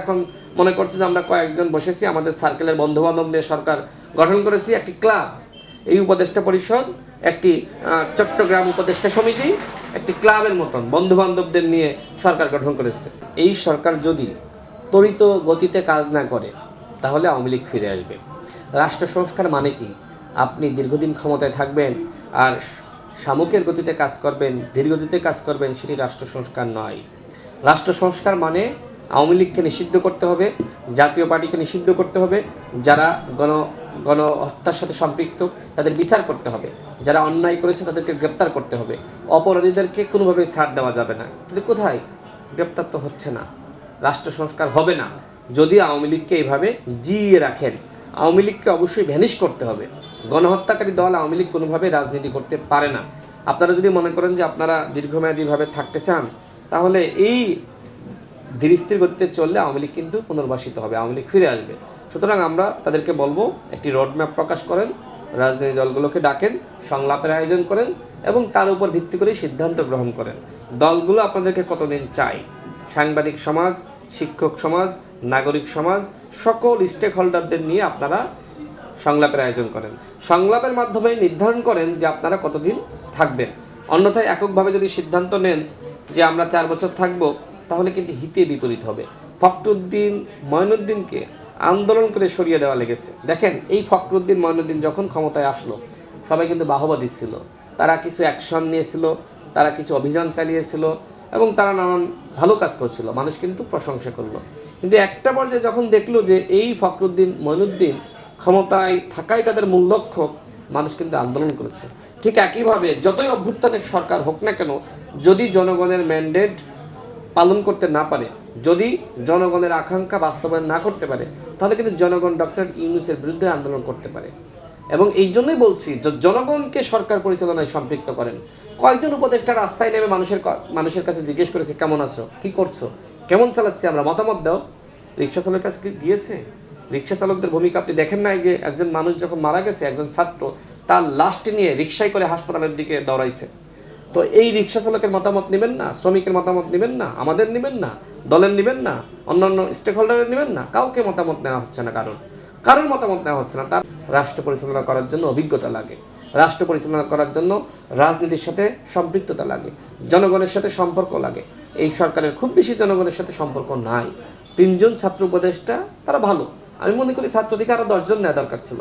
এখন মনে করছে যে আমরা কয়েকজন বসেছি, আমাদের সার্কেলের বন্ধু বান্ধব নিয়ে সরকার গঠন করেছি, একটি ক্লাব এই উপদেষ্টা পরিষদ, একটি চট্টগ্রাম উপদেষ্টা সমিতি, একটি ক্লাবের মতন বন্ধু বান্ধবদের নিয়ে সরকার গঠন করেছে। এই সরকার যদি ত্বরিত গতিতে কাজ না করে, তাহলে আওয়ামী লীগ ফিরে আসবে। রাষ্ট্র সংস্কার মানে কি? আপনি দীর্ঘদিন ক্ষমতায় থাকবেন আর শামুকের গতিতে কাজ করবেন, ধীরগতিতে কাজ করবেন, সেটি রাষ্ট্র সংস্কার নয়। রাষ্ট্র সংস্কার মানে আওয়ামী লীগকে নিষিদ্ধ করতে হবে, জাতীয় পার্টিকে নিষিদ্ধ করতে হবে, যারা গণ, গণহত্যার সাথে সম্পৃক্ত, তাদের বিচার করতে হবে। যারা অন্যায় করেছে, তাদেরকে গ্রেপ্তার করতে হবে। অপরাধীদেরকে কোনোভাবে ছাড় দেওয়া যাবে না। কিন্তু কোথায়? গ্রেপ্তার তো হচ্ছে না। রাষ্ট্র সংস্কার হবে না। যদি আওয়ামী লীগকে এইভাবে জিইয়ে রাখেন, আওয়ামী লীগকে অবশ্যই ভ্যানিশ করতে হবে। গণহত্যাকারী দল আওয়ামী লীগ কোনোভাবে রাজনীতি করতে পারে না। আপনারা যদি মনে করেন যে আপনারা দীর্ঘমেয়াদীভাবে থাকতে চান, তাহলে এই ধীরস্থির গতিতে চললে আওয়ামী লীগ কিন্তু পুনর্বাসিত হবে, আওয়ামী লীগ ফিরে আসবে। সুতরাং আমরা তাদেরকে বলব, একটি রোডম্যাপ প্রকাশ করেন, রাজনৈতিক দলগুলোকে ডাকেন, সংলাপের আয়োজন করেন এবং তার উপর ভিত্তি করে সিদ্ধান্ত গ্রহণ করেন। দলগুলো আপনাদেরকে কতদিন চাই? সাংবাদিক সমাজ, শিক্ষক সমাজ, নাগরিক সমাজ, সকল স্টেক হোল্ডারদের নিয়ে আপনারা সংলাপের আয়োজন করেন। সংলাপের মাধ্যমে নির্ধারণ করেন যে আপনারা কতদিন থাকবেন। অন্যথায় এককভাবে যদি সিদ্ধান্ত নেন যে আমরা চার বছর থাকব তাহলে কিন্তু হিতে বিপরীত হবে। ফখরুদ্দিন ময়নুদ্দিনকে আন্দোলন করে সরিয়ে দেওয়া লেগেছে। দেখেন, এই ফখরুদ্দিন ময়নুদ্দিন যখন ক্ষমতায় আসলো, সবাই কিন্তু বাহবা দিচ্ছিল। তারা কিছু অ্যাকশন নিয়েছিল, তারা কিছু অভিযান চালিয়েছিল এবং তারা নানান ভালো কাজ করছিল। মানুষ কিন্তু প্রশংসা করল। কিন্তু একটা পর্যায়ে যখন দেখল যে এই ফখরুদ্দিন মইনুদ্দিন ক্ষমতায় থাকাই তাদের মূল লক্ষ্য, মানুষ কিন্তু আন্দোলন করেছে। ঠিক একইভাবে যতই অভ্যুত্থানের সরকার হোক না কেন, যদি জনগণের ম্যান্ডেট পালন করতে না পারে, যদি জনগণের আকাঙ্ক্ষা বাস্তবায়ন না করতে পারে, তাহলে কিন্তু জনগণ ডক্টর ইউনুসের বিরুদ্ধে আন্দোলন করতে পারে। এবং এই জন্যই বলছি জনগণকে সরকার পরিচালনায় সম্পৃক্ত করেন। কয়েকজন উপদেষ্টা রাস্তায় নেমে মানুষের মানুষের কাছে জিজ্ঞেস করেছে, কেমন আছো? কি করছ? কেমন চালাচ্ছি আমরা? মতামত দাও। রিক্সা চালকের কাছে কি গিয়েছে রিক্সা চালকদের ভূমিকা আপনি দেখেন নাই যে একজন মানুষ যখন মারা গেছে, একজন ছাত্র, তার লাশটি নিয়ে রিক্সায় করে হাসপাতালের দিকে দৌড়াইছে। তো এই রিক্সা চালকের মতামত নেবেন না, শ্রমিকের মতামত নেবেন না, আমাদের নেবেন না, দলের নেবেন না, অন্যান্য স্টেক হোল্ডারের নেবেন না, কাউকে মতামত নেওয়া হচ্ছে না কারণ কারোর মতামত নেওয়া হচ্ছে না, তার রাষ্ট্র পরিচালনা করার জন্য অভিজ্ঞতা লাগে। রাষ্ট্র পরিচালনা করার জন্য রাজনীতির সাথে সম্পৃক্ততা লাগে, জনগণের সাথে সম্পর্ক লাগে। এই সরকারের খুব বেশি জনগণের সাথে সম্পর্ক নাই। তিনজন ছাত্র উপদেষ্টা, তারা ভালো। আমি মনে করি ছাত্র থেকে আরও দশজন নেওয়া দরকার ছিল।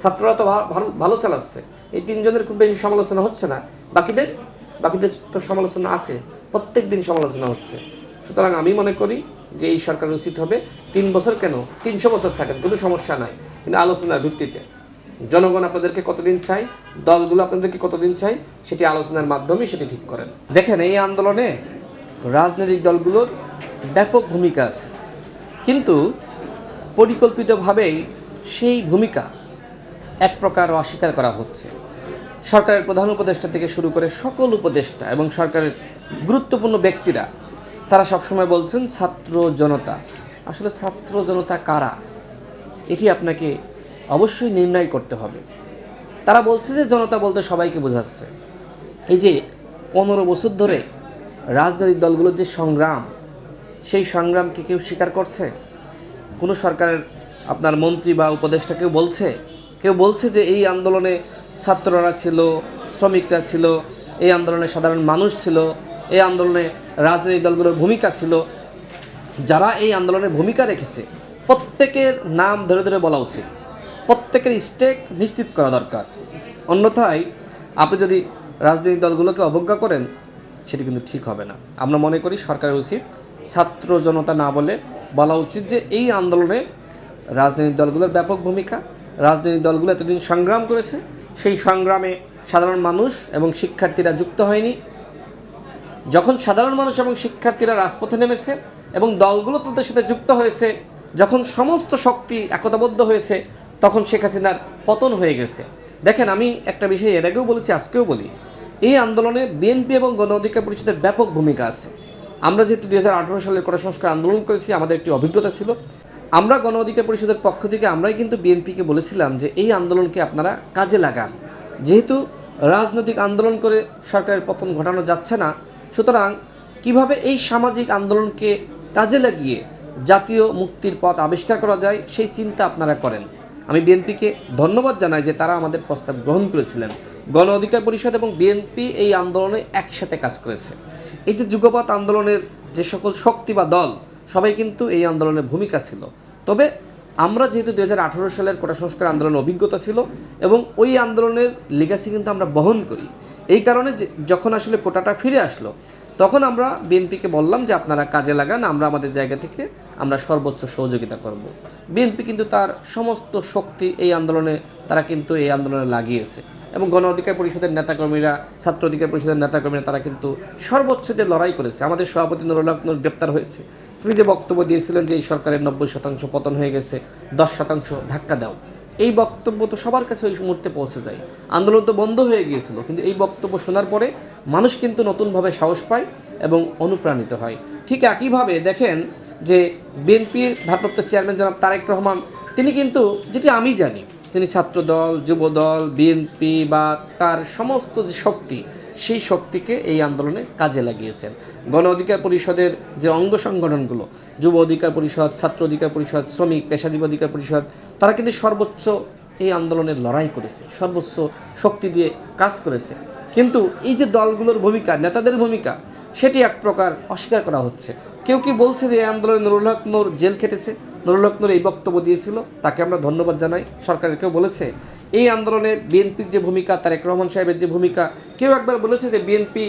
ছাত্ররা তো ভালো ভালো চালাচ্ছে। এই তিনজনের খুব বেশি সমালোচনা হচ্ছে না। বাকিদের বাকিদের তো সমালোচনা আছে প্রত্যেক দিন সমালোচনা হচ্ছে। সুতরাং আমি মনে করি যে এই সরকার উচিত হবে তিন বছর কেন? তিনশো বছর থাকেন, কোনো সমস্যা নাই। কিন্তু আলোচনার ভিত্তিতে। জনগণ আপনাদেরকে কতদিন চাই দলগুলো আপনাদেরকে কতদিন চাই সেটি আলোচনার মাধ্যমে সেটি ঠিক করেন। দেখেন, এই আন্দোলনে রাজনৈতিক দলগুলোর ব্যাপক ভূমিকা আছে। কিন্তু পরিকল্পিতভাবেই সেই ভূমিকা এক প্রকার অস্বীকার করা হচ্ছে। সরকারের প্রধান উপদেষ্টা থেকে শুরু করে সকল উপদেষ্টা এবং সরকারের গুরুত্বপূর্ণ ব্যক্তিরা, তারা সবসময় বলছেন, ছাত্র জনতা। আসলে ছাত্র জনতা কারা? এটি আপনাকে অবশ্যই নির্ণয় করতে হবে। তারা বলছে যে, জনতা বলতে সবাইকে বোঝাচ্ছে। এই যে পনেরো বছর ধরে রাজনৈতিক দলগুলোর যে সংগ্রাম, সেই সংগ্রামকে কেউ স্বীকার করছে? কোনো সরকারের আপনার মন্ত্রী বা উপদেষ্টা কেউ বলছে? কেউ বলছে যে, এই আন্দোলনে ছাত্ররা ছিল, শ্রমিকরা ছিল, এই আন্দোলনে সাধারণ মানুষ ছিল, এই আন্দোলনে রাজনৈতিক দলগুলোর ভূমিকা ছিল। যারা এই আন্দোলনে ভূমিকা রেখেছে, প্রত্যেকের নাম ধরে ধরে বলা উচিত। প্রত্যেকের স্টেক নিশ্চিত করা দরকার। অন্যথায় আপনি যদি রাজনৈতিক দলগুলোকে অবজ্ঞা করেন, সেটি কিন্তু ঠিক হবে না। আমরা মনে করি সরকারের উচিত ছাত্র জনতা না বলে বলা উচিত যে এই আন্দোলনে রাজনৈতিক দলগুলোর ব্যাপক ভূমিকা, রাজনৈতিক দলগুলো এতদিন সংগ্রাম করেছে সেই সংগ্রামে সাধারণ মানুষ এবং শিক্ষার্থীরা যুক্ত হয়নি। যখন সাধারণ মানুষ এবং শিক্ষার্থীরা রাজপথে নেমেছে এবং দলগুলো তাদের সাথে যুক্ত হয়েছে, যখন সমস্ত শক্তি একতাবদ্ধ হয়েছে, তখন শেখ হাসিনার পতন হয়ে গেছে। দেখেন, আমি একটা বিষয় এর আগেও বলেছি, আজকেও বলি। এই আন্দোলনে বিএনপি এবং গণ অধিকার পরিষদের ব্যাপক ভূমিকা আছে। আমরা যেহেতু দুই সালের কোটা সংস্কার আন্দোলন করেছি, আমাদের একটি অভিজ্ঞতা ছিল। আমরা গণ অধিকার পরিষদের পক্ষ থেকে আমরাই কিন্তু বিএনপিকে বলেছিলাম যে এই আন্দোলনকে আপনারা কাজে লাগান। যেহেতু রাজনৈতিক আন্দোলন করে সরকারের পতন ঘটানো যাচ্ছে না, সুতরাং কীভাবে এই সামাজিক আন্দোলনকে কাজে লাগিয়ে জাতীয় মুক্তির পথ আবিষ্কার করা যায়, সেই চিন্তা আপনারা করেন। আমি বিএনপিকে ধন্যবাদ জানাই যে তারা আমাদের প্রস্তাব গ্রহণ করেছিলেন। গণ অধিকার পরিষদ এবং বিএনপি এই আন্দোলনে একসাথে কাজ করেছে। এই যে যুগপৎ আন্দোলনের যে সকল শক্তি বা দল সবাই কিন্তু এই আন্দোলনের ভূমিকা ছিল। তবে আমরা যেহেতু দু হাজার আঠেরো সালের কোটা সংস্কার আন্দোলনের অভিজ্ঞতা ছিল এবং ওই আন্দোলনের লিগাসি কিন্তু আমরা বহন করি। এই কারণে যখন আসলে কোটাটা ফিরে আসলো, তখন আমরা বিএনপিকে বললাম যে আপনারা কাজে লাগান, আমরা আমাদের জায়গা থেকে আমরা সর্বোচ্চ সহযোগিতা করব। বিএনপি কিন্তু তার সমস্ত শক্তি এই আন্দোলনে, তারা কিন্তু এই আন্দোলনে লাগিয়েছে এবং গণ অধিকার পরিষদের নেতাকর্মীরা, ছাত্র অধিকার পরিষদের নেতাকর্মীরা তারা কিন্তু সর্বোচ্চ দিয়ে লড়াই করেছে। আমাদের সভাপতি নুরুল হক গ্রেপ্তার হয়েছে। তিনি যে বক্তব্য দিয়েছিলেন যে এই সরকারের নব্বই শতাংশ পতন হয়ে গেছে, দশ শতাংশ ধাক্কা দাও। এই বক্তব্য তো সবার কাছে ওই মুহূর্তে পৌঁছে যায়। আন্দোলন তো বন্ধ হয়ে গিয়েছিল, কিন্তু এই বক্তব্য শোনার পরে মানুষ কিন্তু নতুনভাবে সাহস পায় এবং অনুপ্রাণিত হয়। ঠিক একইভাবে দেখেন যে বিএনপির ভারপ্রাপ্ত চেয়ারম্যান জনাব তারেক রহমান, তিনি কিন্তু, যেটি আমি জানি, তিনি ছাত্রদল, যুবদল, বিএনপি বা তার সমস্ত যে শক্তি সেই শক্তিকে এই আন্দোলনে কাজে লাগিয়েছেন। গণ অধিকার পরিষদের যে অঙ্গ সংগঠনগুলো, যুব অধিকার পরিষদ, ছাত্র অধিকার পরিষদ, শ্রমিক, পেশাজীবী অধিকার পরিষদ, তারা কিন্তু সর্বোচ্চ এই আন্দোলনের লড়াই করেছে, সর্বোচ্চ শক্তি দিয়ে কাজ করেছে। কিন্তু এই যে দলগুলোর ভূমিকা, নেতাদের ভূমিকা, সেটি এক প্রকার অস্বীকার করা হচ্ছে। কেউ কি বলছে যে এই আন্দোলনে নুরুল হক নূর জেল খেটেছে? নুরুল হক এই বক্তব্য দিয়েছিল, তাকে আমরা ধন্যবাদ জানাই। সরকারের কেউ বলেছে, এই আন্দোলনে বিএনপির যে ভূমিকা, তারেক রহমান সাহেবের যে ভূমিকা, কেউ একবার বলেছে যে বিএনপি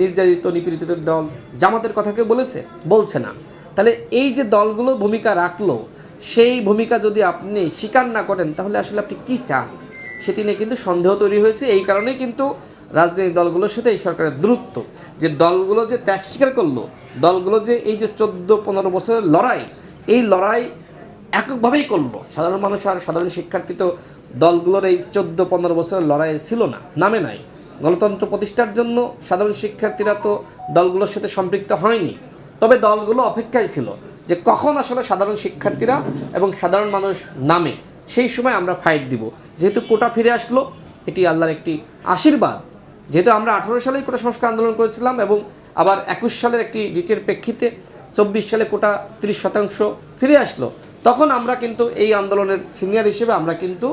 নির্যাতিত নিপীড়িতদের দল, জামাতের কথা কেউ বলেছে? বলছে না। তাহলে এই যে দলগুলো ভূমিকা রাখল, সেই ভূমিকা যদি আপনি স্বীকার না করেন, তাহলে আসলে আপনি কি চান? সেটি নিয়ে কিন্তু সন্দেহ তৈরি হয়েছে। এই কারণেই কিন্তু রাজনৈতিক দলগুলোর সাথে এই সরকারের দূরত্ব। যে দলগুলো যে ত্যাগ স্বীকার করল, দলগুলো যে এই যে চোদ্দ পনেরো বছরের লড়াই এই লড়াই এককভাবেই করল সাধারণ মানুষ আর সাধারণ শিক্ষার্থী তো দলগুলোর এই চোদ্দ পনেরো বছরের লড়াই ছিল না, নামে নাই। গণতন্ত্র প্রতিষ্ঠার জন্য সাধারণ শিক্ষার্থীরা তো দলগুলোর সাথে সম্পৃক্ত হয়নি। তবে দলগুলো অপেক্ষায় ছিল যে কখন আসলে সাধারণ শিক্ষার্থীরা এবং সাধারণ মানুষ নামে, সেই সময় আমরা ফাইট দিব। যেহেতু কোটা ফিরে আসলো, এটি আল্লাহর একটি আশীর্বাদ। যেহেতু আমরা আঠারো সালেই কোটা সংস্কার আন্দোলন করেছিলাম এবং আবার একুশ সালের একটি রিটের প্রেক্ষিতে চব্বিশ সালে কোটা তিরিশ শতাংশ ফিরে আসলো। তখন আমরা কিন্তু এই আন্দোলনের সিনিয়র হিসেবে আমরা কিন্তু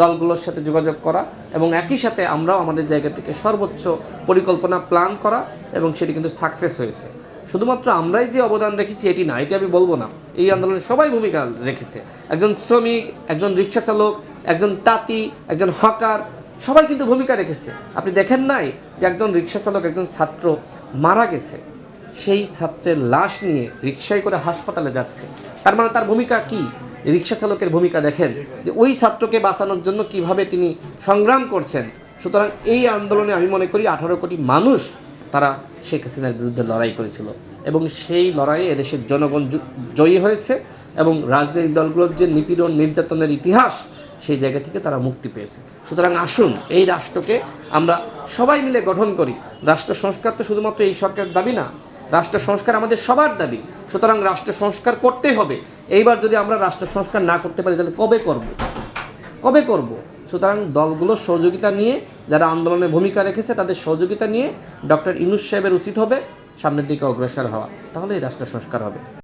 দলগুলোর সাথে যোগাযোগ করা এবং একই সাথে আমরাও আমাদের জায়গা থেকে সর্বোচ্চ পরিকল্পনা প্ল্যান করা এবং সেটি কিন্তু সাকসেস হয়েছে। শুধুমাত্র আমরাই যে অবদান রেখেছি এটি না, এটি আমি বলব না। এই আন্দোলনে সবাই ভূমিকা রেখেছে। একজন শ্রমিক, একজন রিক্সা চালক একজন তাঁতি, একজন হকার, সবাই কিন্তু ভূমিকা রেখেছে। আপনি দেখেন নাই যে একজন রিক্সা চালক একজন ছাত্র মারা গেছে। সেই ছাত্রের লাশ নিয়ে রিক্সায় করে হাসপাতালে যাচ্ছে। তার মানে তার ভূমিকা কি? রিক্সা চালকের ভূমিকা দেখেন যে ওই ছাত্রকে বাঁচানোর জন্য কীভাবে তিনি সংগ্রাম করছেন। সুতরাং এই আন্দোলনে আমি মনে করি আঠারো কোটি মানুষ তারা শেখ হাসিনার বিরুদ্ধে লড়াই করেছিল এবং সেই লড়াইয়ে এদেশের জনগণ জয়ী হয়েছে এবং রাজনৈতিক দলগুলোর যে নিপীড়ন, নির্যাতনের ইতিহাস সেই জায়গা থেকে তারা মুক্তি পেয়েছে। সুতরাং আসুন এই রাষ্ট্রকে আমরা সবাই মিলে গঠন করি। রাষ্ট্র সংস্কার তো শুধুমাত্র এই সরকারের দাবি না রাষ্ট্র সংস্কার আমাদের সবার দাবি। সুতরাং রাষ্ট্র সংস্কার করতে হবে। এইবার যদি আমরা রাষ্ট্র সংস্কার না করতে পারি, তাহলে কবে করব? কবে করব? সুতরাং দলগুলোর সহযোগিতা নিয়ে, যারা আন্দোলনে ভূমিকা রেখেছে, তাদের সহযোগিতা নিয়ে ডক্টর ইনুস সাহেবের উচিত হবে সামনের দিকে অগ্রসর হওয়া। তাহলে এই রাষ্ট্র সংস্কার হবে।